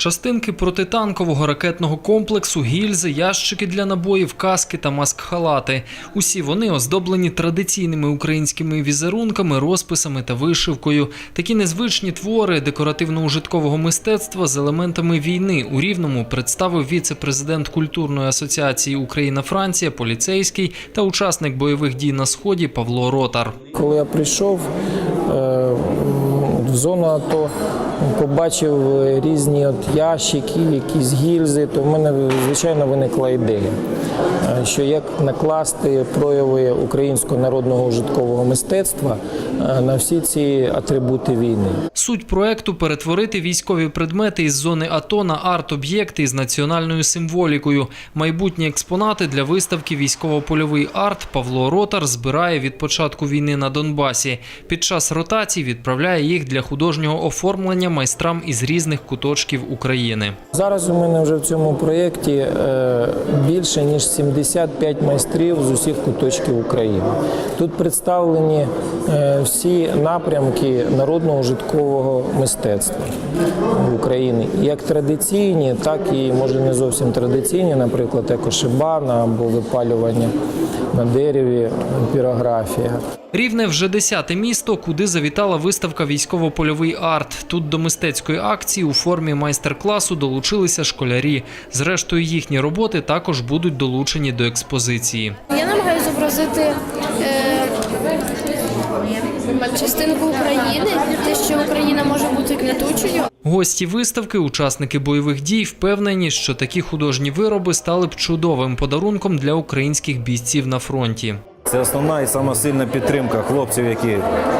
Частинки протитанкового ракетного комплексу, гільзи, ящики для набоїв, каски та маск-халати. Усі вони оздоблені традиційними українськими візерунками, розписами та вишивкою. Такі незвичні твори декоративно-ужиткового мистецтва з елементами війни у Рівному представив віце-президент культурної асоціації Україна-Франція, поліцейський та учасник бойових дій на сході Павло Ротар. Коли я прийшов е, в зону АТО, побачив е, різні от ящики, якісь гільзи, то в мене звичайно виникла ідея, е, що як накласти прояви українського народного ужиткового мистецтва е, на всі ці атрибути війни. Суть проекту перетворити військові предмети із зони АТО на арт-об'єкти із національною символікою. Майбутні експонати для виставки Військово-польовий арт Павло Ротар збирає від початку війни на Донбасі. Під час ротацій відправляє їх для художнього оформлення майстрам із різних куточків України. Зараз у мене вже в цьому проєкті е, більше ніж 75 майстрів з усіх куточків України. Тут представлені е, всі напрямки народного житкового мистецтва України, як традиційні, так і може не зовсім традиційні, наприклад, екошибана або випалювання на дереві, пірографія. Рівне вже десяте місто, куди завітала виставка Військово-польовий арт. Тут до мистецької акції у формі майстер-класу долучилися школярі. Зрештою, їхні роботи також будуть долучені до експозиції. Я намагаюся зобразити е, частинку України, те, що Україна може бути квітучою. Гості виставки, учасники бойових дій, впевнені, що такі художні вироби стали б чудовим подарунком для українських бійців на фронті. Це основна і сама сильна підтримка хлопців, які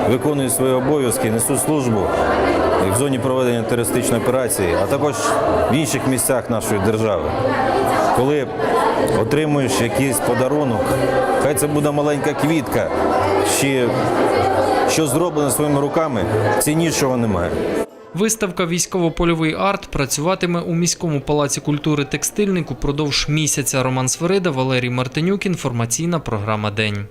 виконують свої обов'язки, несуть службу в зоні проведення терористичної операції, а також в інших місцях нашої держави. Коли отримуєш якийсь подарунок, хай це буде маленька квітка, чи що зроблено своїми руками, ціннішого немає. Виставка Військово-польовий арт працюватиме у міському палаці культури текстильник упродовж місяця. Роман Сверида, Валерій Мартинюк. Інформаційна програма День.